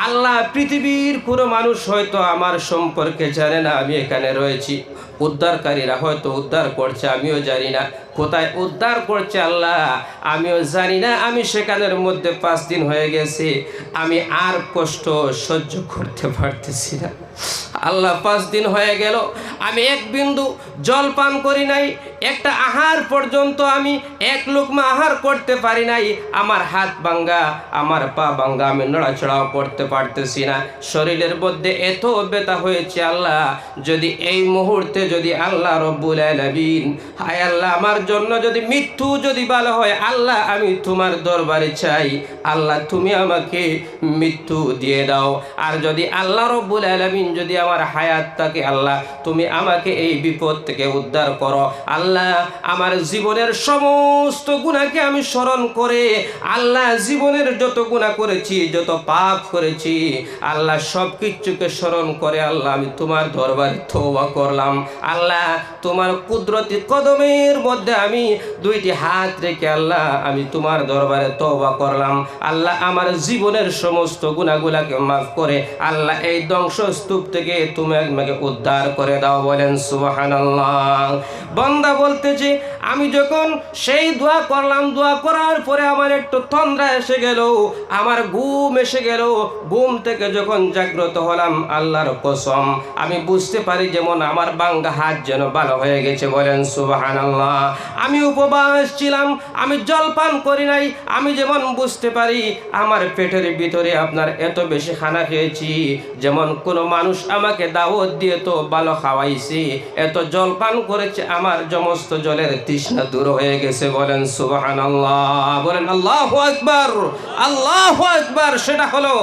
আল্লাহ পৃথিবীর কোনো মানুষ হয়তো আমার সম্পর্কে জানে না আমি এখানে রয়েছি। উদ্ধারকারীরা হয়তো উদ্ধার করছে, আমিও জানি না। কোথায় উদ্ধার করছে আল্লাহ? আমিও জানি না, আমি সেখানের মধ্যে পাঁচ দিন হয়ে গেছে। আমি আর কষ্ট সহ্য করতে পারতেছি না। আল্লাহ পাঁচ দিন হয়ে গেল, আমি এক বিন্দু জল পান করি নাই, একটা আহার পর্যন্ত আমি এক লোকমা আহার করতে পারি নাই। আমার হাত ভাঙ্গা, আমার পা ভাঙ্গা, আমি নড়াচড়াও করতে পারতেছি না। শরীরের মধ্যে এত ব্যথা হয়েছে আল্লাহ, যদি এই মুহূর্তে যদি আল্লাহ রব্বুল আলামিন, হায় আল্লাহ, আমার জন্য যদি মৃত্যু যদি ভালো হয়, আল্লাহ, আমি তোমার দরবারে চাই। আল্লাহ, তুমি আমাকে মৃত্যু দিয়ে দাও। আর যদি আল্লাহ রব্বুল আলামিন যদি আমার হায়াত থাকে, আল্লাহ, তুমি আমাকে এই বিপদ থেকে উদ্ধার করো। আল্লাহ, আমার জীবনের সমস্ত গুণাকে আমি স্মরণ করে, আল্লাহ, জীবনের যত গুণা করেছি, যত পাপ করেছি, আল্লাহ সব কিছুকে স্মরণ করে, আল্লাহ, আমি তোমার দরবারে তওবা করলাম। আল্লাহ, তোমার কুদরতি কদমের মধ্যে আমি দুইটি হাত রেখে আল্লাহ, আমি তোমার দরবারে তওবা করলাম। আল্লাহ আমার জীবনের সমস্ত গুণাগুলাকে মাফ করে, আল্লাহ এই ধ্বংসস্তূপ থেকে তুমি আমাকে উদ্ধার করে দাও বলেন সুবহানাল্লাহ। বন্দা বলতেছে আমি যখন সেই দোয়া করলাম, দোয়া করার পরে আমার একটু তন্দ্রা এসে গেল, আমার ঘুম এসে গেল, ঘুম থেকে যখন জাগ্রত হলাম, আল্লাহর কসম, আমি বুঝতে পারি যেমন আমার বাঙ্গা হাত যেন ভালো হয়ে গেছে বলেন, সুবহানাল্লাহ। আমি উপবাস ছিলাম, আমি জল পান করি নাই, আমি যেমন বুঝতে পারি আমার পেটের ভিতরে আপনার এত বেশি খানা খেয়েছি, যেমন কোনো মানুষ আমাকে দাওয়াত দিয়ে তো ভালো খাওয়াইছি, এত জল পান করেছে, আমার সমস্ত জলের তৃষ্ণা দূর হয়ে গেছে বলেন, সুবহানাল্লাহ। বলেন, আল্লাহু আকবার আল্লাহু আকবার। সেটা হলো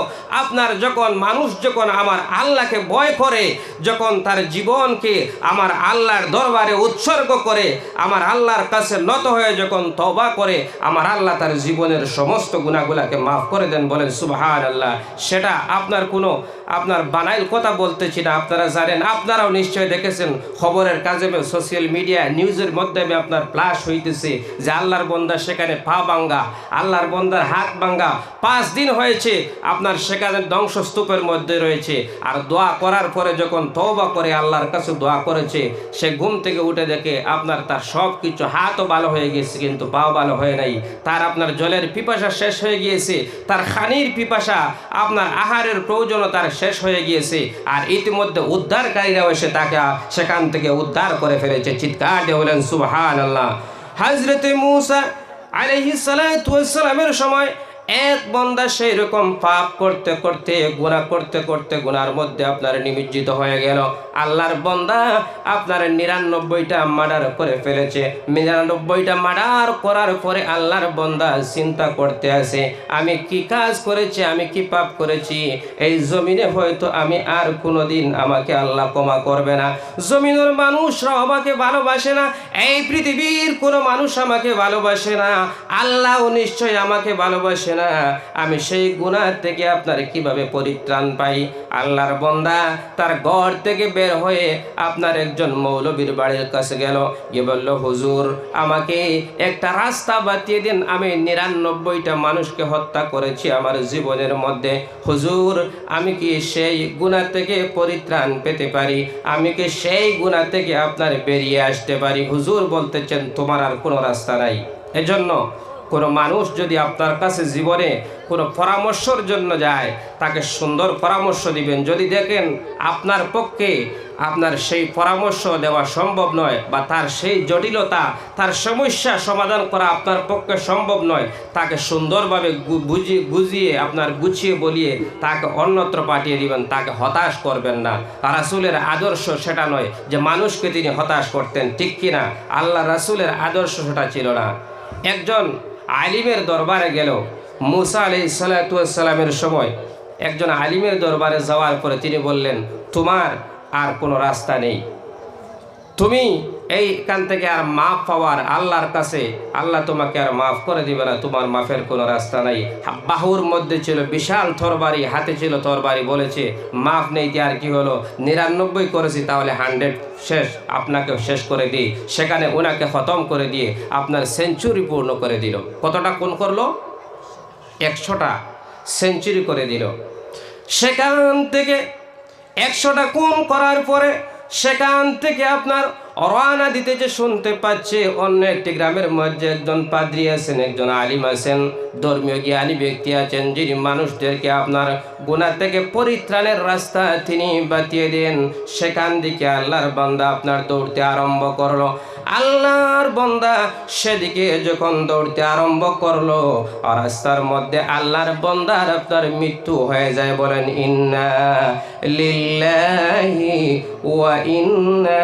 আপনার যখন, মানুষ যখন আমার আল্লাহকে ভয় করে, যখন তার জীবনকে আমার আল্লাহর দরবারে উৎসর্গ করে, আমার আল্লাহর কাছে নত হয়ে যখন তবা করে, আমার আল্লাহ তার জীবনের সমস্ত গুণাগুলাকে মাফ করে দেন, বলেন সুবাহান আল্লাহ সেটা আপনার কোনো, আপনার বানাইল কথা বলতেছি না। আপনারা জানেন, আপনারাও নিশ্চয় দেখেছেন, খবরের কাজে সোশ্যাল মিডিয়া, নিউজের মাধ্যমে আপনার প্লাস হইতেছে যে আল্লাহর বন্দা সেখানে পা ভাঙ্গা, আল্লাহর বন্দার হাত ভাঙ্গা। পাঁচ দিন হয়েছে, আপনার সেখানে ধ্বংসস্তূপের মধ্যে রয়েছে। আর দোয়া করার পরে যখন তবা করে, আল্লাহর কাছে দোয়া করেছে, সে ঘুম থেকে উঠে দেখে আপনার তার সব কিছু হাতও ভালো হয়ে গেছে, কিন্তু পাও ভালো হয় নাই। তার আপনার জলের পিপাসা শেষ হয়ে গিয়েছে, তার খানির পিপাসা আপনার আহারের প্রয়োজনও তার শেষ হয়ে গিয়েছে, আর ইতিমধ্যে উদ্ধারকারীরাও এসে তাকে সেখান থেকে উদ্ধার করে ফেলেছে। চিৎকার দিয়ে বলেন সুবহান আল্লাহ হাজরতে মুসা সালামের সময় এক বন্দা সেই রকম পাপ করতে করতে, গুনাহ করতে করতে গুনার মধ্যে আপনার নিমজ্জিত হয়ে গেল। আল্লাহর বন্দা আপনার নিরানব্বইটা মার্ডার করে ফেলেছে। নিরানব্বইটা মার্ডার করার পরে আল্লাহর বন্দা চিন্তা করতে আসে আমি কি কাজ করেছি, আমি কি পাপ করেছি? এই জমিনে হয়তো আমি আর কোনোদিন আমাকে আল্লাহ ক্ষমা করবে না। জমিনের মানুষরা আমাকে ভালোবাসে না, এই পৃথিবীর কোনো মানুষ আমাকে ভালোবাসে না। আল্লাহ নিশ্চয় আমাকে ভালোবাসে না আমি সেই গুনাহ থেকে আপনার কীভাবে পরিত্রাণ পাই? আল্লাহর বন্দা তার ঘর থেকে বের হয়ে আপনার একজন মৌলবীর বাড়ির কাছে গেল। গিয়ে বলল, হুজুর, আমাকে একটা রাস্তা বাতিয়ে দিন। আমি নিরানব্বইটা মানুষকে হত্যা করেছি আমার জীবনের মধ্যে। হুজুর, আমি কি সেই গুণা থেকে পরিত্রাণ পেতে পারি? আমি কি সেই গুণা থেকে আপনার বেরিয়ে আসতে পারি? হুজুর বলতেছেন, তোমার আর কোনো রাস্তা নাই। এজন্য কোনো মানুষ যদি আপনার কাছে জীবনে কোনো পরামর্শর জন্য যায়, তাকে সুন্দর পরামর্শ দিবেন। যদি দেখেন আপনার পক্ষে আপনার সেই পরামর্শ দেওয়া সম্ভব নয় বা তার সেই জটিলতা, তার সমস্যা সমাধান করা আপনার পক্ষে সম্ভব নয়, তাকে সুন্দরভাবে বুঝিয়ে বুঝিয়ে আপনার গুছিয়ে বলিয়ে তাকে অন্যত্র পাঠিয়ে দিবেন, তাকে হতাশ করবেন না। রাসুলের আদর্শ সেটা নয় যে মানুষকে তিনি হতাশ করতেন, ঠিক কিনা? আল্লাহ রাসুলের আদর্শ সেটা ছিল না। একজন আলিমের দরবারে গেল। মুসা আলি সালাতামের সময় একজন আলিমের দরবারে যাওয়ার পরে তিনি বললেন, তোমার আর কোনো রাস্তা নেই। তুমি এইখান থেকে আর মাফ পাওয়ার আল্লাহর কাছে, আল্লাহ তোমাকে আর মাফ করে দিবে না, তোমার মাফের কোনো রাস্তা নাই। বাহুর মধ্যে ছিল বিশাল তরবারি, হাতে ছিল তরবারি, বলেছে, মাফ নেই আর কি হলো? নিরানব্বই করেছি, তাহলে হান্ড্রেড শেষ আপনাকে শেষ করে দিই। সেখানে ওনাকে খতম করে দিয়ে আপনার সেঞ্চুরি পূর্ণ করে দিল। কতটা কোন করল? একশোটা সেঞ্চুরি করে দিল। সেখান থেকে একশোটা কুম করার পরে, সেখান থেকে আপনার রওনা দিতে যে শুনতে পাচ্ছে, অন্য একটি গ্রামের মধ্যে একজন পাদ্রী আছেন, একজন আলিম আছেন, ধর্মীয় জ্ঞানী ব্যক্তি আছেন, যিনি মানুষদেরকে আপনার গুণা থেকে পরিত্রাণের রাস্তা তিনি বাতিয়ে দেন। সেখান থেকে আল্লাহর বান্দা আপনার দৌড়তে আরম্ভ করল। আল্লাহর বন্দা সেদিকে যখন দৌড়তে আরম্ভ করল রাস্তার মধ্যে আল্লাহর বন্দার আপনার মৃত্যু হয়ে যায় বলেন, ইন্না লিল্লাহি ওয়া ইন্না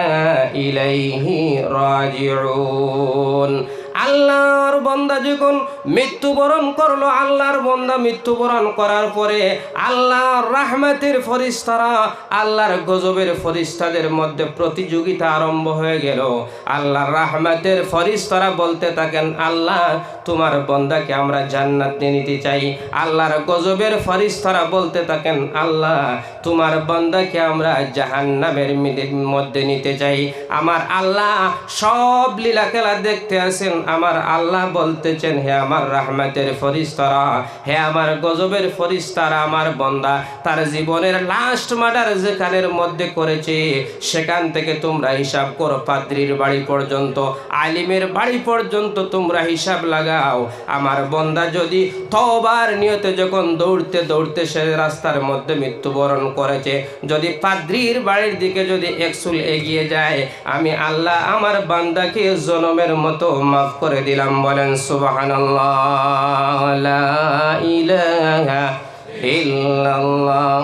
إليه راجعون. আল্লাহর বন্দা যখন মৃত্যুবরণ করল, আল্লাহর বন্দা মৃত্যুবরণ করার পরে আল্লাহর রাহমাতের ফরিস্তারা আল্লাহর গজবের ফরিস্তাদের মধ্যে প্রতিযোগিতা আরম্ভ হয়ে গেল। আল্লাহর রাহমাতের ফরিস্তারা বলতে থাকেন, আল্লাহ, তোমার বন্দাকে আমরা জান্নাত নিতে চাই। আল্লাহর গজবের ফরিস্তারা বলতে থাকেন, আল্লাহ, তোমার বন্দাকে আমরা জাহান্নামের মধ্যে নিতে চাই। আমার আল্লাহ সব লীলা খেলা দেখতে আসেন আমার আল্লাহ বলতেছেন, হে আমার রাহমাতের ফরিস্তারা, হে আমার গজবের ফরিস্তারা, আমার বন্দা, তার জীবনের লাস্ট মার্ডার যেখানের মধ্যে করেছে, সেখান থেকে তোমরা হিসাব করো, পাদ্রির বাড়ি পর্যন্ত, আলিমের বাড়ি পর্যন্ত তোমরা হিসাব লাগাও। আমার বন্দা যদি তবার নিয়তে যখন দৌড়তে দৌড়তে সে রাস্তার মধ্যে মৃত্যুবরণ করেছে, যদি পাদ্রির বাড়ির দিকে যদি একসুল এগিয়ে যায়, আমি আল্লাহ আমার বান্দাকে জনমের মতো মাফ করে দিলাম বলেন সুবহানাল্লাহ লা ইলাহা ইল্লাল্লাহ।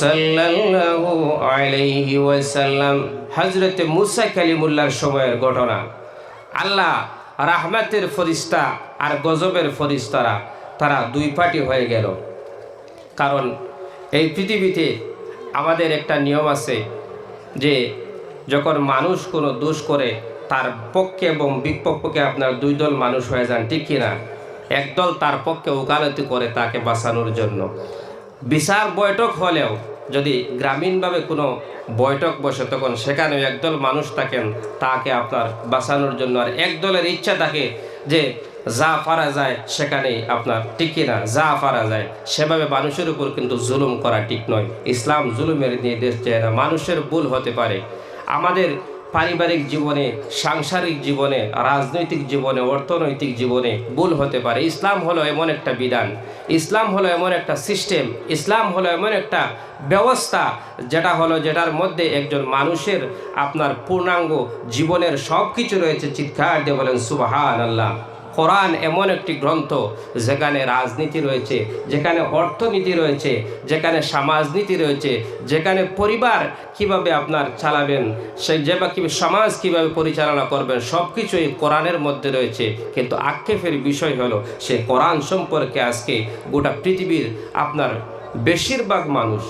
সাল্লাল্লাহু আলাইহি ওয়াসাল্লাম। হজরতে মুসা কালিমুল্লার সময়ের ঘটনা। আল্লাহ রাহমাতের ফরিস্তা আর গজবের ফরিস্তারা, তারা দুই পাটি হয়ে গেল। কারণ এই পৃথিবীতে আমাদের একটা নিয়ম আছে যে, যখন মানুষ কোনো দোষ করে, তার পক্ষে এবং বিপক্ষে আপনার দুই দল মানুষ হয়ে যান, ঠিক কিনা? একদল তার পক্ষে ওকালতি করে তাকে বাঁচানোর জন্য। বিচার বৈঠক হলেও যদি গ্রামীণভাবে কোনো বৈঠক বসে, তখন সেখানে একদল মানুষ থাকেন, তাকে আপনার বাঁচানোর জন্য আর এক দলের ইচ্ছা থাকে যে যা পারা যায় সেখানেই আপনার টিকি না, যা পারা যায়। সেভাবে মানুষের উপর কিন্তু জুলুম করা ঠিক নয়। ইসলাম জুলুমের নির্দেশ দেয় না, মানুষের ভুল হতে পারে। আমাদের পারিবারিক জীবনে, সাংসারিক জীবনে, রাজনৈতিক জীবনে, অর্থনৈতিক জীবনে ভুল হতে পারে। ইসলাম হলো এমন একটা বিধান। ইসলাম হলো এমন একটা সিস্টেম ইসলাম হলো এমন একটা ব্যবস্থা যেটা হলো যেটার মধ্যে একজন মানুষের আপনার পূর্ণাঙ্গ জীবনের সব কিছু রয়েছে। চিৎকার দিয়ে বলেন সুবাহান আল্লাহ কোরআন এমন একটি গ্রন্থ যেখানে রাজনীতি রয়েছে, যেখানে অর্থনীতি রয়েছে, যেখানে সমাজনীতি রয়েছে, যেখানে পরিবার কীভাবে আপনার চালাবেন, সে যে বা সমাজ কীভাবে পরিচালনা করবেন সব কিছুই কোরআনের মধ্যে রয়েছে। কিন্তু আক্ষেপের বিষয় হলো, সে কোরআন সম্পর্কে আজকে গোটা পৃথিবীর আপনার বেশিরভাগ মানুষ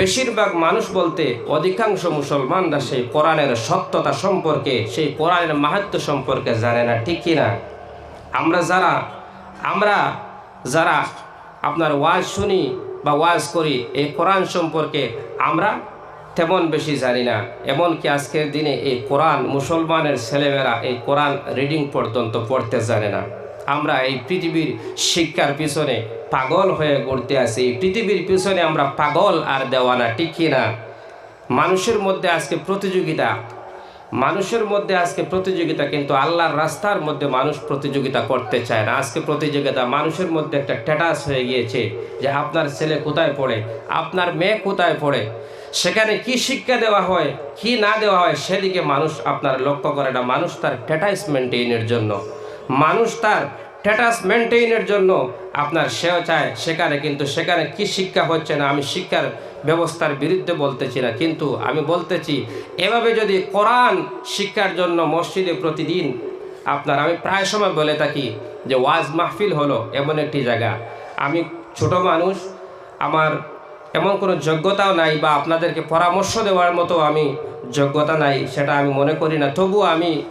বেশিরভাগ মানুষ বলতে অধিকাংশ মুসলমানরা সেই কোরআনের সত্যতা সম্পর্কে, সেই কোরআনের মাহাত্ম সম্পর্কে জানে না, ঠিক কিনা? আমরা যারা আমরা যারা আপনার ওয়াজ শুনি বা ওয়াজ করি, এই কোরআন সম্পর্কে আমরা তেমন বেশি জানি না। এমনকি আজকের দিনে এই কোরআন, মুসলমানের ছেলেমেয়েরা এই কোরআন রিডিং পর্যন্ত পড়তে জানে না। আমরা এই পৃথিবীর শিক্ষার পিছনে পাগল হয়ে ঘুরতে আছি। এই পৃথিবীর পিছনে আমরা পাগল আর দেওয়ানা, ঠিক না মানুষের মধ্যে আজকে প্রতিযোগিতা মানুষের মধ্যে আজকে প্রতিযোগিতা কিন্তু আল্লাহর রাস্তার মধ্যে মানুষ প্রতিযোগিতা করতে চায় না। আজকে প্রতিযোগিতা মানুষের মধ্যে একটা ট্যাটাস হয়ে গিয়েছে যে আপনার ছেলে কোথায় পড়ে, আপনার মেয়ে কোথায় পড়ে, সেখানে কি শিক্ষা দেওয়া হয়, কি না দেওয়া হয়, সেদিকে মানুষ আপনার লক্ষ্য করে না। মানুষ তার ট্যাটাস মেনটেনের জন্য। মানুষ তার স্ট্যাটাস মেনটেইনের জন্য আপনার সেও চায়, সেখানে কিন্তু সেখানে কি শিক্ষা হচ্ছে না, আমি শিক্ষার ব্যবস্থার বিরুদ্ধে বলতেছি না। কিন্তু আমি বলতেছি, এভাবে যদি কোরআন শিক্ষার জন্য মসজিদে প্রতিদিন আপনার, আমি প্রায় সময় বলে থাকি যে ওয়াজ মাহফিল হলো এমন একটি জায়গা। আমি ছোট মানুষ, আমার এমন কোনো যোগ্যতাও নাই বা আপনাদেরকে পরামর্শ দেওয়ার মতো আমি যোগ্যতা নাই, সেটা আমি মনে করি না। তবুও আমি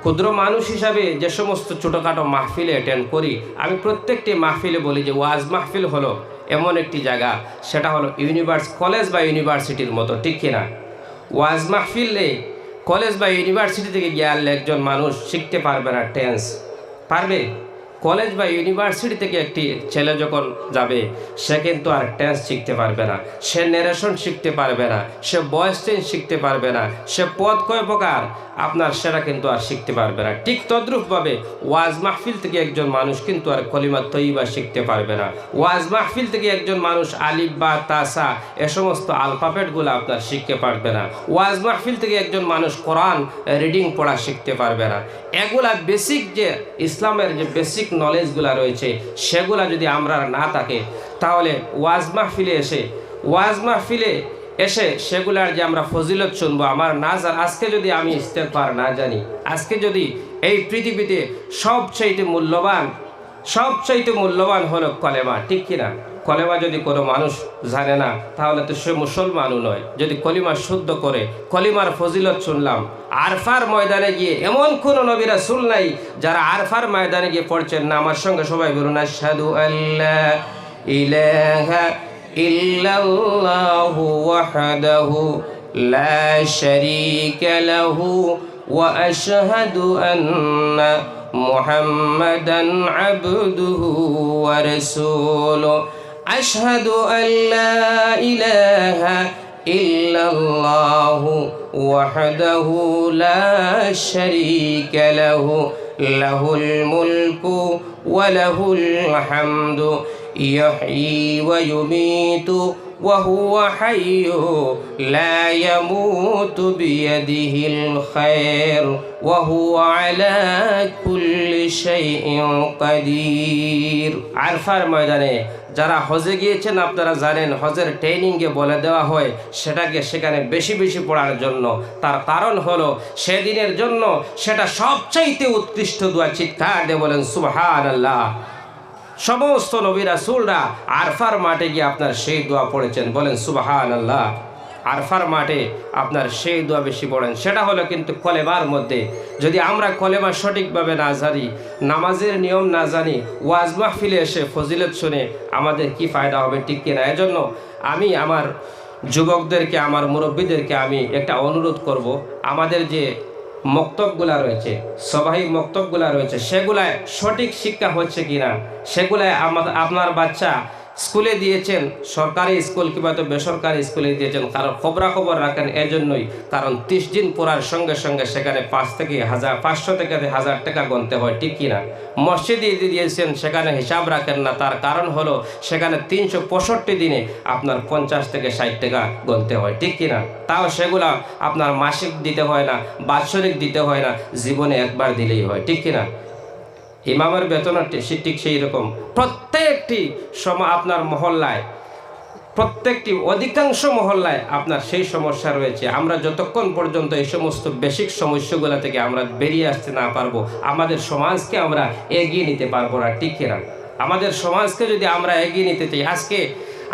ক্ষুদ্র মানুষ হিসাবে যে সমস্ত ছোটোখাটো মাহফিলে অ্যাটেন্ড করি, আমি প্রত্যেকটি মাহফিলে বলি যে ওয়াজ মাহফিল হলো। এমন একটি জায়গা, সেটা হলো ইউনিভার্স, কলেজ বা ইউনিভার্সিটির মতো, ঠিক কিনা? ওয়াজ মাহফিলে কলেজ বা ইউনিভার্সিটি থেকে গিয়ে একজন মানুষ শিখতে পারবে না টেন্স। পারবে? কলেজ বা ইউনিভার্সিটি থেকে একটি ছেলে যখন যাবে, সে কিন্তু আর টেন্স শিখতে পারবে না, সে নেরেশন শিখতে পারবে না, সে বয়স চেঞ্জ শিখতে পারবে না, সে পদ কয় প্রকার, আপনার সেটা কিন্তু আর শিখতে পারবে না। ঠিক তদ্রূপভাবে ওয়াজ মাহফিল থেকে একজন মানুষ কিন্তু আর কলিমা তৈবা শিখতে পারবে না। ওয়াজ মাহফিল থেকে একজন মানুষ আলিফ বা তাসা, এ সমস্ত আলফাবেটগুলো আপনার শিখতে পারবে না। ওয়াজ মাহফিল থেকে একজন মানুষ কোরআন রিডিং পড়া শিখতে পারবে না। এগুলা বেসিক যে ইসলামের যে বেসিক নলেজগুলো রয়েছে, সেগুলা যদি আমরা না থাকে, তাহলে ওয়াজ মাহফিলে এসে, ওয়াজ মাহফিলে এসে সেগুলার যে আমরা ফজিলত শুনব, আমার না জান আজকে যদি আমি ইস্তেফার না জানি, আজকে যদি এই পৃথিবীতে সবচাইতে মূল্যবান সবচাইতে মূল্যবান হলো কলেমা, ঠিক কিনা? কলেমা যদি কোনো মানুষ জানে না, তাহলে তো সে মুসলমানও নয়। যদি কলিমা শুদ্ধ করে, কলিমার ফজিলত শুনলাম, আরফার ময়দানে গিয়ে এমন কোনো নবীরা শুন নাই, যারা আরফার ময়দানে গিয়ে পড়ছেন না। আমার সঙ্গে সবাই বলুন, আশহাদু আল্লাহ ইলাহা ইল্লাল্লাহু ওয়াহদাহু লা أشهد أن لا إله إلا الله وحده لا شريك له له الملك وله الحمد يحيي ويميت وهو حي لا يموت بيده الخير وهو على كل شيء قدير. عرفار ময়দানে যারা হজে গিয়েছেন আপনারা জানেন, হজের ট্রেনিংয়ে বলে দেওয়া হয়, সেটাকে সেখানে বেশি বেশি পড়ার জন্য। তার কারণ হলো, সেদিনের জন্য সেটা সবচাইতে উৎকৃষ্ট দোয়া চিৎকার দিয়ে বলেন সুহান আল্লাহ সমস্ত নবীরা সুলরা আরফার মাঠে গিয়ে আপনার সেই দোয়া পড়েছেন, বলেন সুবাহান আল্লাহ আরফার মাঠে আপনার সেই দোয়া বেশি পড়েন। সেটা হলো কিন্তু কলেবার মধ্যে। যদি আমরা কলেমা সঠিকভাবে না জানি, নামাজের নিয়ম না জানি, ওয়াজ মাহফিলে এসে ফজিলত শুনে আমাদের কি ফায়দা হবে ঠিক কিনা? এজন্য আমি আমার যুবকদেরকে, আমার মুরব্বীদেরকে আমি একটা অনুরোধ করব। আমাদের যে মক্তবগুলা রয়েছে সবাই মক্তবগুলা রয়েছে, সেগুলায় সঠিক শিক্ষা হচ্ছে কিনা? সেগুলায় আমার আপনার বাচ্চা স্কুলে দিয়েছেন, সরকারি স্কুল কিংবা তো বেসরকারি স্কুলে দিয়েছেন। কারণ খবরাখবর রাখেন এজন্যই, কারণ ত্রিশ দিন পড়ার সঙ্গে সঙ্গে সেখানে পাঁচ থেকে হাজার, পাঁচশো থেকে হাজার টাকা গুনতে হয়, ঠিক কিনা মসজিদে দিয়ে দিয়েছেন, সেখানে হিসাব রাখেন না। তার কারণ হলো, সেখানে তিনশো পঁয়ষট্টি দিনে আপনার পঞ্চাশ থেকে ষাট টাকা গুনতে হয়, ঠিক কিনা তাও সেগুলা আপনার মাসিক দিতে হয় না, বাৎসরিক দিতে হয় না, জীবনে একবার দিলেই হয়, ঠিক কিনা ইমামের বেতন ঠিক সেই রকম। প্রত্যেকটি সময় আপনার মহল্লায়, প্রত্যেকটি অধিকাংশ মহল্লায় আপনার সেই সমস্যা রয়েছে। আমরা যতক্ষণ পর্যন্ত এই সমস্ত বেসিক সমস্যাগুলো থেকে আমরা বেরিয়ে আসতে না পারব, আমাদের সমাজকে আমরা এগিয়ে নিতে পারব না, ঠিক কিনা? আমাদের সমাজকে যদি আমরা এগিয়ে নিতে চাই, আজকে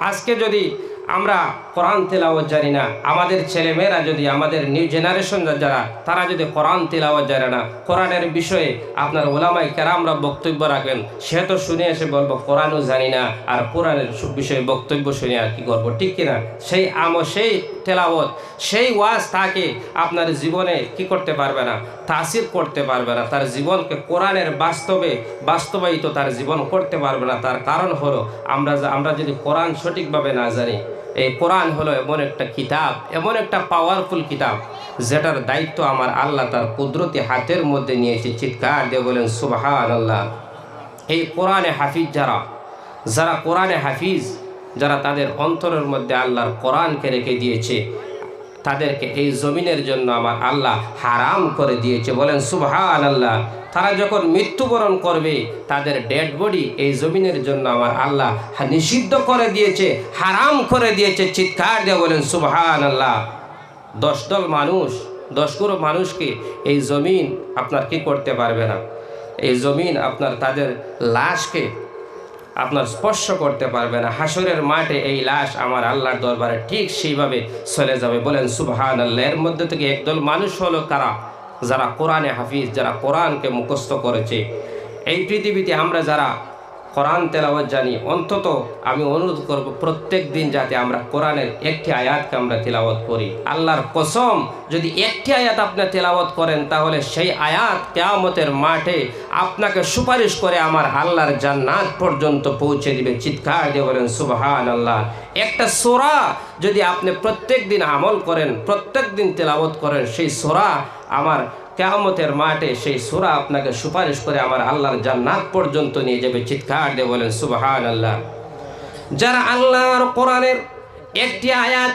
আজকে যদি আমরা কোরআন তেলাওয়াত জানি না। আমাদের ছেলেমেয়েরা যদি আমাদের নিউ জেনারেশন যারা, তারা যদি কোরআন তেলাওয়াত জানে না। কোরআনের বিষয়ে আপনার ওলামাই কেরামরা বক্তব্য রাখেন। সে তো শুনে এসে বলব, কোরআনও জানি না। আর কোরআনের বিষয়ে বক্তব্য শুনে আর কি করব, ঠিক কিনা? সেই আম সেই তেলাওয়াত। সেই ওয়াজ তাকে আপনার জীবনে কি করতে পারবে না? তাসির করতে পারবে না। তার জীবনকে কোরআনের বাস্তবে বাস্তবায়িত তার জীবন করতে পারবে না। তার কারণ হলো, আমরা আমরা যদি কোরআন সঠিকভাবে না জানি, এই কোরআন হলো এমন একটা কিতাব, এমন একটা পাওয়ারফুল কিতাব, যেটার দায়িত্ব আমার আল্লাহ তার কুদরতি হাতের মধ্যে নিয়েছে চিৎকার দিয়ে বলেন সুবাহান আল্লাহ এই কোরআনে হাফিজ যারা যারা কোরআনে হাফিজ যারা তাদের অন্তরের মধ্যে আল্লাহর কোরআনকে রেখে দিয়েছে, তাদেরকে এই জমিনের জন্য আমার আল্লাহ হারাম করে দিয়েছে। বলেন সুবহান আল্লাহ তারা যখন মৃত্যুবরণ করবে, তাদের ডেড বডি এই জমিনের জন্য আমার আল্লাহ নিষিদ্ধ করে দিয়েছে, হারাম করে দিয়েছে। চিৎকার দিয়ে বলেন সুবহান আল্লাহ দশ দল মানুষ, দশ করো মানুষকে এই জমিন আপনার কি করতে পারবে না? এই জমিন আপনার তাদের লাশকে আপনার স্পর্শ করতে পারবে না। হাসরের মাঠে এই লাশ আমার আল্লাহর দরবারে ঠিক সেইভাবে চলে যাবে বলেন সুবহান আল্লাহ এর মধ্যে থেকে একদল মানুষ হলো কারা? যারা কোরআনে হাফিজ, যারা কোরআনকে মুখস্থ করেছে। এই পৃথিবীতে আমরা যারা কোরআন তেলাওয়াত জানি। অন্তত আমি অনুরোধ করব প্রত্যেক দিন যাতে আমরা কোরআনের একটি আয়াতকে আমরা তেলাওয়াত করি। আল্লাহর কসম, যদি একটি আয়াত আপনি তেলাওয়াত করেন, তাহলে সেই আয়াত কেয়ামতের মাঠে আপনাকে সুপারিশ করে আমার আল্লাহর জান্নাত পর্যন্ত পৌঁছে দিবে। চিৎকার দিয়ে বলেন সুবহান আল্লাহ একটা সোরা যদি আপনি প্রত্যেক দিন আমল করেন, প্রত্যেক দিন তেলাওয়াত করেন, সেই সোরা আমার কেয়ামতের মাঠে সেই সুরা আপনাকে সুপারিশ করে আমার আল্লাহর জান্নাত পর্যন্ত নিয়ে যাবে। চিৎকার দিয়ে বলেন সুবহান আল্লাহ যারা আল্লাহর কোরআনের একটি আয়াত,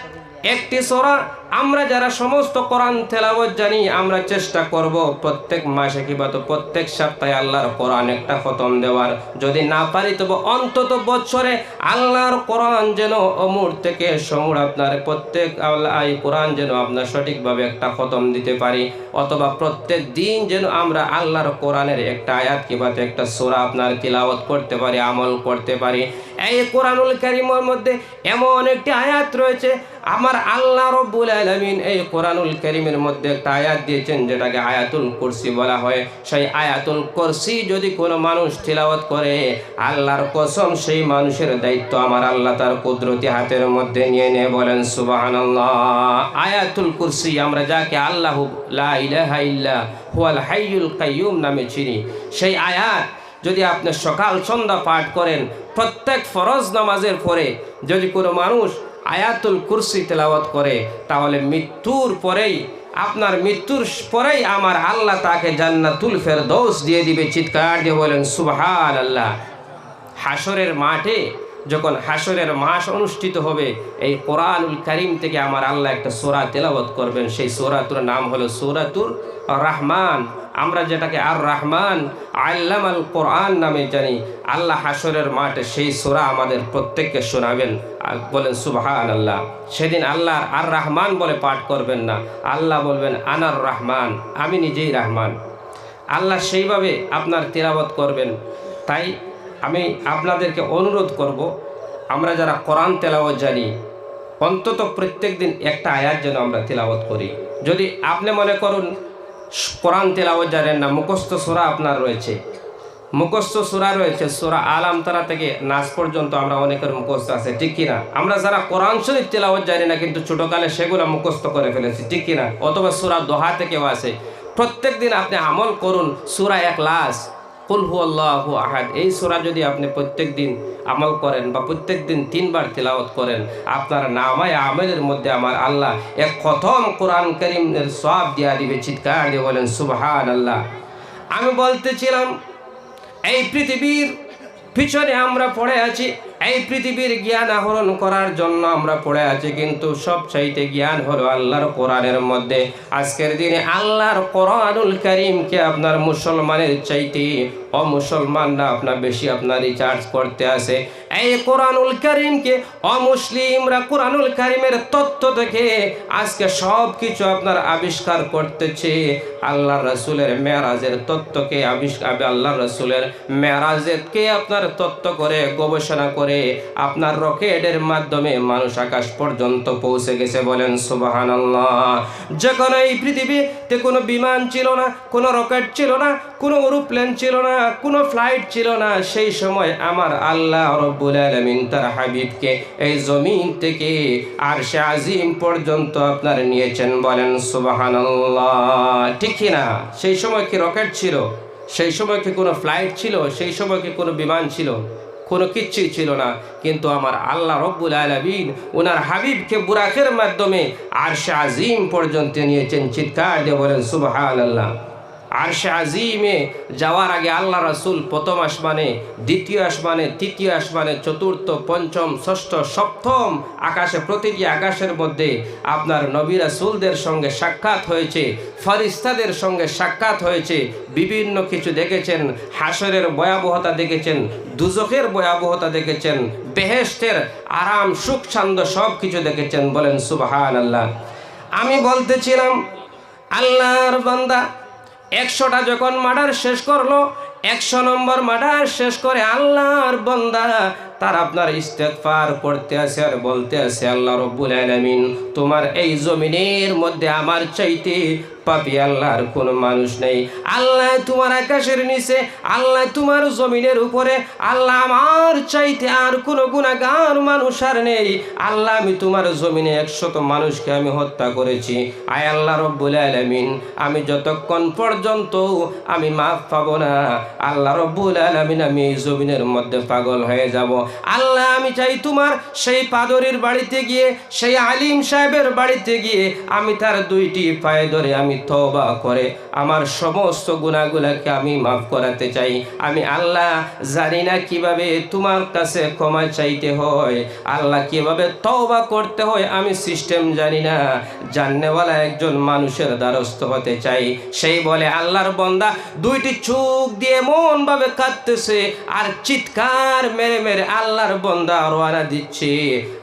একটি সোরা আমরা যারা সমস্ত কোরআন তেলাওয়াত জানি, আমরা চেষ্টা করব প্রত্যেক মাসে কিংবা তো প্রত্যেক সপ্তাহে আল্লাহর কোরআন একটা খতম দেওয়ার। যদি না পারি, তবে অন্তত বছরে আল্লাহর কোরআন যেন অমূর থেকে সমুর আপনার প্রত্যেক আল্লাহ কোরআন যেন আপনার সঠিকভাবে একটা খতম দিতে পারি। অথবা প্রত্যেক দিন যেন আমরা আল্লাহর কোরআনের একটা আয়াত কিংবা তো একটা সোরা আপনার তিলাওয়াত করতে পারি, আমল করতে পারি। এই কোরআনুল কারিমের মধ্যে এমন একটি আয়াত রয়েছে, আমার আল্লাহ রব্বুল আলামিন এই কোরআনুল কারিমের মধ্যে একটা আয়াত দিয়েছেন, যেটাকে আয়াতুল কুরসি বলা হয়। সেই আয়াতুল কুরসি যদি কোনো মানুষ তিলাওয়াত করে, আল্লাহর কসম সেই মানুষের দায়িত্ব আমার আল্লাহ তার কুদরতি হাতের মধ্যে নিয়ে নিয়ে বলেন, সুবহানাল্লাহ। আয়াতুল কুরসি আমরা যাকে আল্লাহ লা ইলাহা ইল্লা হুয়াল হাইয়ুল কাইয়ুম নামে চিনি, সেই আয়াত যদি আপনি সকাল সন্ধ্যা পাঠ করেন, প্রত্যেক ফরজ নামাজের পরে যদি কোনো মানুষ আয়াতুল কুরসি তেলাওয়াত করে, তাহলে মৃত্যুর পরেই, আপনার মৃত্যুর পরেই আমার আল্লাহ তাকে জান্নাতুল ফের ফেরদৌস দিয়ে দিবে। চিৎকার দিয়ে বলেন সুবহান আল্লাহ হাসরের মাঠে যখন হাসরের মাস অনুষ্ঠিত হবে, এই কোরআনুল করিম থেকে আমার আল্লাহ একটা সোরা তেলাওয়াত করবেন। সেই সোরাতুর নাম হলো সোরাতুর রহমান। আমরা যেটাকে আর রহমান আল্লাম আল কোরআন নামে জানি, আল্লাহ হাসরের মাঠে সেই সোরা আমাদের প্রত্যেককে শোনাবেন। বলেন সুবহান আল্লাহ সেদিন আল্লাহ আর রহমান বলে পাঠ করবেন না। আল্লাহ বলবেন, আনার রহমান, আমি নিজেই রহমান। আল্লাহ সেইভাবে আপনার তেলাওয়াত করবেন। তাই আমি আপনাদেরকে অনুরোধ করব, আমরা যারা কোরআন তেলাওয়াত জানি, অন্তত প্রত্যেক দিন একটা আয়াত যেন আমরা তেলাওয়াত করি। যদি আপনি মনে করুন কোরআন তেলাওয়াত জানেন না, মুখস্থ সোরা আপনার রয়েছে। মুখস্থ সুরা রয়েছে, সুরা আলাম তারা থেকে নাচ পর্যন্ত আমরা অনেকের মুখস্থ আছে, ঠিক কিনা? আমরা যারা কোরআন শরীফ তেলাওয়াত জানি না, কিন্তু ছোটকালে সেগুলো মুখস্থ করে ফেলেছি, ঠিক কিনা? অথবা সুরা দোহা থেকেও আছে। প্রত্যেক দিন আপনি আমল করুন, সুরা এক লাস কুল আল্লাহু আহাদ। এই সোরা যদি আপনি প্রত্যেক দিন আমল করেন বা প্রত্যেক দিন তিনবার তেলাওয়াত করেন, আপনার নামায় আমেলের মধ্যে আমার আল্লাহ এক প্রথম কোরআন করিমের সব দিয়া দিবে, চিৎকার দিয়ে বলেন সুবহান আল্লাহ আমি বলতেছিলাম, এই পৃথিবীর পিছনে আমরা পড়ে আছি এই পৃথিবীর জ্ঞান আহরণ করার জন্য আমরা পড়ে আছি, কিন্তু সব চাইতে জ্ঞান হলো আল্লাহর কোরআনের মধ্যে। আজকের দিনে আল্লাহর কোরআনুল করিমকে আপনার মুসলমানের চাইতে অমুসলমানরা আপনার বেশি আপনার রিচার্জ করতে আসে। এই কোরআনুল করিমকে অমুসলিমরা কোরআনুল করিমের তত্ত্ব থেকে আজকে সব কিছু আপনার আবিষ্কার করতেছে। আল্লাহ রসুলের মেয়ারাজের তত্ত্বকে আবিষ্কার আল্লাহ রসুলের মেয়ারাজকে আপনার তত্ত্ব করে গবেষণা করে আপনার রকেটের মাধ্যমে মানুষ আকাশ পর্যন্ত পৌঁছে গেছে বলেন সুবাহান যখন এই পৃথিবীতে কোনো বিমান ছিল না, কোনো রকেট ছিল না, কোনো এরোপ্লেন ছিল না, কোনো ফ্লাইট ছিল না, সেই সময় আমার আল্লাহ রব্বুল আলমিন তার হাবিবকে এই জমিন থেকে আর সে আজিম পর্যন্ত আপনার নিয়েছেন বলেন সুবাহান ঠিক না? সেই সময় কি রকেট ছিল? সেই সময় কি কোনো ফ্লাইট ছিল? সেই সময় কি কোনো বিমান ছিল? কোনো কিচ্ছুই ছিল না। কিন্তু আমার আল্লাহ রব্বুল আলমিন ওনার হাবিবকে বুরাকের মাধ্যমে আর শাহ আজিম পর্যন্ত নিয়েছেন। চিৎকার দিয়ে বলেন সুবাহ আল্লাহ আরশে আজিমে যাওয়ার আগে আল্লাহ রাসুল প্রথম আসমানে, দ্বিতীয় আসমানে, তৃতীয় আসমানে, চতুর্থ, পঞ্চম, ষষ্ঠ, সপ্তম আকাশে, প্রতিটি আকাশের মধ্যে আপনার নবী রাসুলদের সঙ্গে সাক্ষাৎ হয়েছে ফরিস্তাদের সঙ্গে সাক্ষাৎ হয়েছে, বিভিন্ন কিছু দেখেছেন, হাসরের ভয়াবহতা দেখেছেন দুজখের ভয়াবহতা দেখেছেন বেহেস্তের আরাম সুখ ছান্দ সব কিছু দেখেছেন, বলেন সুবাহান আল্লাহ আমি বলতেছিলাম, আল্লাহর বান্দা একশোটা যখন মার্ডার শেষ করল, একশো নম্বর মার্ডার শেষ করে আল্লাহর বন্দা তার আপনার ইস্তেকফার করতে আছে আর বলতে আছে, আল্লাহ রব্বুল আলমিন, তোমার এই জমিনের মধ্যে আমার চাইতে পাপি আল্লাহর কোনো মানুষ নেই। আল্লাহ তোমার আকাশের নিচে, আল্লাহ তোমার জমিনের উপরে, আল্লাহ আমার চাইতে আর কোনো গুণাগার মানুষ আর নেই। আল্লাহ, আমি তোমার জমিনে একশত মানুষকে আমি হত্যা করেছি। আয় আল্লাহ রব্বুল আলামিন, আমি যতক্ষণ পর্যন্ত আমি মাফ পাবো না, আল্লাহ রব্বুল আলামিন, আমি এই জমিনের মধ্যে পাগল হয়ে যাব। আল্লাহ, আমি চাই তোমার সেই পাদরের বাড়িতে গিয়ে, সেই আলিম সাহেবের বাড়িতে গিয়ে, আমি তার দুইটি পায়ে ধরে আমি তবা করে। আমার সমস্ত গুণাগুলাকে আমি মাফ করাতে চাই। আমি আল্লাহ জানি না কীভাবে তোমার কাছে ক্ষমা চাইতে হয়। আল্লাহ কীভাবে তওবা করতে হয় আমি সিস্টেম জানি না। জাননেওয়ালা একজন মানুষের দ্বারস্থ হতে চাই। সেই বলে, আল্লাহর বন্দা, দুইটি চোখ দিয়ে এমন ভাবে কাঁদতেছে আর চিৎকার মেরে মেরে আল্লাহর বন্দা রোয়ানা দিচ্ছে।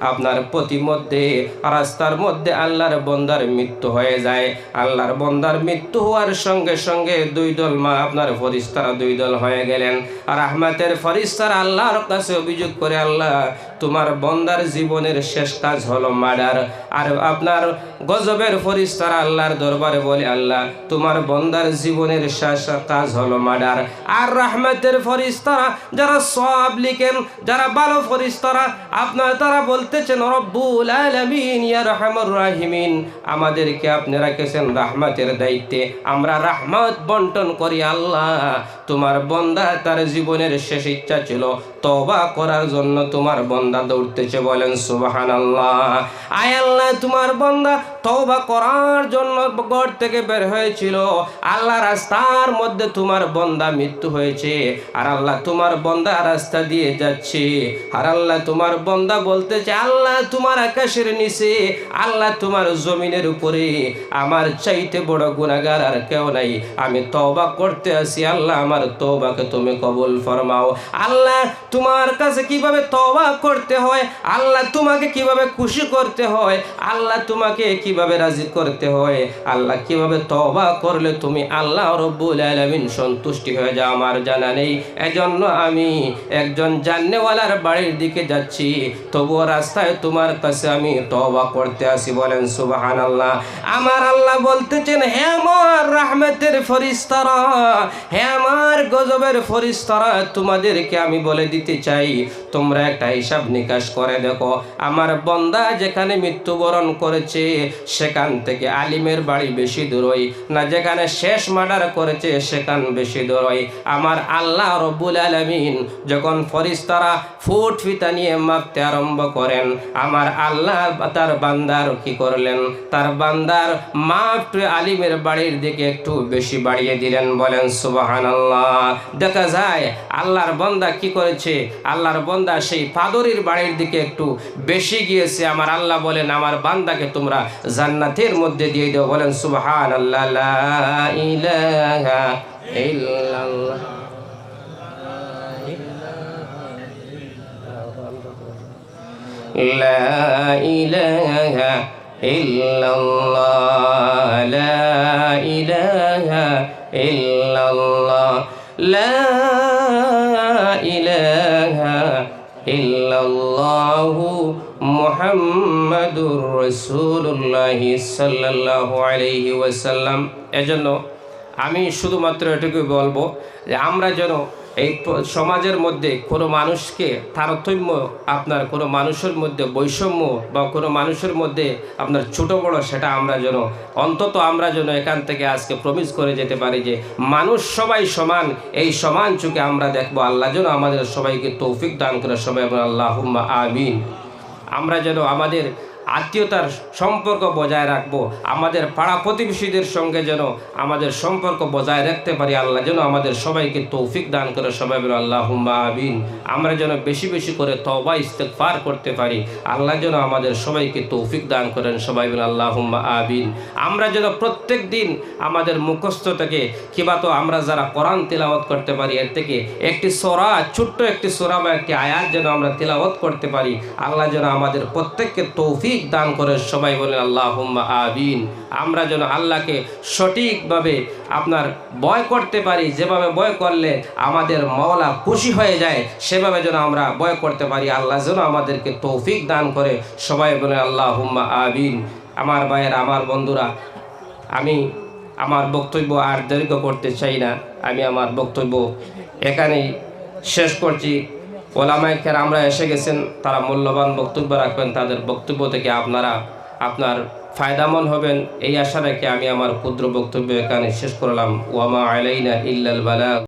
আপনার প্রতিমধ্যে, রাস্তার মধ্যে আল্লাহর বন্দার মৃত্যু হয়ে যায়। আল্লাহর বন্দার মৃত্যু হওয়ার সঙ্গে সঙ্গে দুই দল মা আপনার ফরিস্তারা দুই দল হয়ে গেলেন। আর আহমাতের ফরিস্তারা আল্লাহর কাছে অভিযোগ করে আল্লাহ তোমার বন্দার জীবনের শেষ কাজ হলো মার্ডার। আর আপনার গজবের ফরিস্তারা আল্লাহর দরবারে বলে আল্লাহ, তোমার বন্দার জীবনের শেষ কাজ হলো মার্ডার। আর রাহমাতের ফরিস্তারা যারা সব লিখেন, যারা ভালো ফরিস্তারা, আপনার তারা বলতেছেন, রব্বুল আলামিন, ইয়া রহমান রাহিমিন। আমাদেরকে আপনি রেখেছেন রাহমাতের দায়িত্বে। আমরা রাহমত বন্টন করি আল্লাহ। তোমার বন্দা তার জীবনের শেষ ইচ্ছা ছিল। তবা করার জন্য তোমার বন্দা দৌড়তেছে বলেন সুবাহান আল্লাহ আয় আল্লাহ, তোমার বন্দা তওবা করার জন্য ঘর থেকে বের হয়েছিল। আল্লাহ রাস্তার মধ্যে তোমার বন্দা মৃত্যু হয়েছে। আর আল্লাহ তোমার বন্দা রাস্তা দিয়ে যাচ্ছে। আর আল্লাহ তোমার বন্দা বলতেছে, আল্লাহ তোমার আকাশের নিচে, আল্লাহ তোমার জমিনের উপরে। আমার চাইতে বড় গুণাগার আর কেউ নাই। আমি তওবা করতে আসি, আল্লাহ আমার তওবাকে তুমি কবুল ফরমাও। আল্লাহ তোমার কাছে কীভাবে তওবা করতে হয়, আল্লাহ তোমাকে কীভাবে খুশি করতে হয়, আল্লাহ তোমাকে কীভাবে রাজি করতে হয়, আল্লাহ কীভাবে তওবা করলে তুমি আল্লাহ রব্বুল আলামিন সন্তুষ্টি হয়ে যাও আমার জানা নেই। এজন্য আমি একজন জান্নেওয়ালার বাড়ির দিকে যাচ্ছি, তবুও রাস্তায় তোমার কাছে আমি তওবা করতে আসি বলেন সুবাহান আল্লাহ আমার আল্লাহ বলতেছেন, হে আমার রাহমতের ফরিস্তারা হে আমার গজবের ফরিস্তারা তোমাদেরকে আমি বলে দিতে চাই। তোমরা একটা হিসাব নিকাশ করে দেখো। আমার বন্দা যেখানে মৃত্যুবরণ করেছে, সেখান থেকে আলিমের বাড়ি বেশি দূরই। না, যেখানে শেষ মার্ডার করেছে, সেখান বেশি দূরই। আমার আল্লাহ রব্বুল আলমিন যখন ফরিস্তারা ফুট ফিতা নিয়ে মাপতে আরম্ভ করেন, আমার আল্লাহ তার বান্দার কি করলেন? তার বান্দার মাপ আলিমের বাড়ির দিকে একটু বেশি বাড়িয়ে দিলেন। বলেন সুবাহান আল্লাহ দেখা যায় আল্লাহর বন্দা কি করেছে আল্লাহর বন্দা সেই পাদরির বাড়ির দিকে একটু বেশি গিয়েছে আমার আল্লাহ বলেন আমার বান্দাকে তোমরা জান্নাতের মধ্যে দিয়ে দাও বলেন সুবহান আল্লাহ লা ইলাহা ইল্লাল্লাহ لا إله إلا الله لا إله إلا الله لا إله إلا الله محمد رسول الله صلى الله عليه وسلم এজন্য আমি শুধুমাত্র এটুকুই বলবো যে আমরা যেন এই সমাজের মধ্যে কোনো মানুষকে তারতম্য আপনার, কোনো মানুষের মধ্যে বৈষম্য বা কোনো মানুষের মধ্যে আপনার ছোট বড় সেটা আমরা যেন, অন্তত আমরা যেন এখান থেকে আজকে প্রমিস করে যেতে পারি যে মানুষ সবাই সমান, এই সমান চোখে আমরা দেখব। আল্লাহ যেন আমাদের সবাইকে তৌফিক দান করে সবাই আল্লাহ আমিন। আমরা যেন আমাদের আত্মীয়তার সম্পর্ক বজায় রাখব। আমাদের পাড়া প্রতিবেশীদের সঙ্গে যেন আমাদের সম্পর্ক বজায় রাখতে পারি। আল্লাহ যেন আমাদের সবাইকে তৌফিক দান করে। সবাই বলে আল্লাহ আবিন আমরা যেন বেশি বেশি করে তবা ইস্তেকফার করতে পারি। আল্লাহ যেন আমাদের সবাইকে তৌফিক দান করেন। সবাই বলে আল্লাহ আবিন আমরা যেন প্রত্যেক দিন আমাদের মুখস্থ থেকে, কিবা তো আমরা যারা কোরআন তিলাওয়াত করতে পারি, এর থেকে একটি সোরা, ছোট্ট একটি সোরা বা একটি আয়াত যেন আমরা তিলাওয়াত করতে পারি। আল্লাহ যেন আমাদের প্রত্যেককে তৌফিক দান করে সবাই বলেন আল্লাহ আবিন আমরা যেন আল্লাহকে সঠিকভাবে আপনার বয় করতে পারি, যেভাবে বয় করলে আমাদের মওলা খুশি হয়ে যায়, সেভাবে যেন আমরা বয় করতে পারি। আল্লাহ যেন আমাদেরকে তৌফিক দান করে। সবাই বলেন আল্লাহ আবিন আমার ভাইয়ের, আমার বন্ধুরা, আমি আমার বক্তব্য আর দীর্ঘ করতে চাই না। আমি আমার বক্তব্য এখানেই শেষ করছি। ওলামাইকের আমরা এসে গেছেন, তারা মূল্যবান বক্তব্য রাখবেন, তাদের বক্তব্য থেকে আপনারা আপনার ফায়দামন হবেন। এই আশা রেখে আমি আমার ক্ষুদ্র বক্তব্য এখানে শেষ করলাম। ওয়ামা আলাইনা ইল্লাল বালাগ।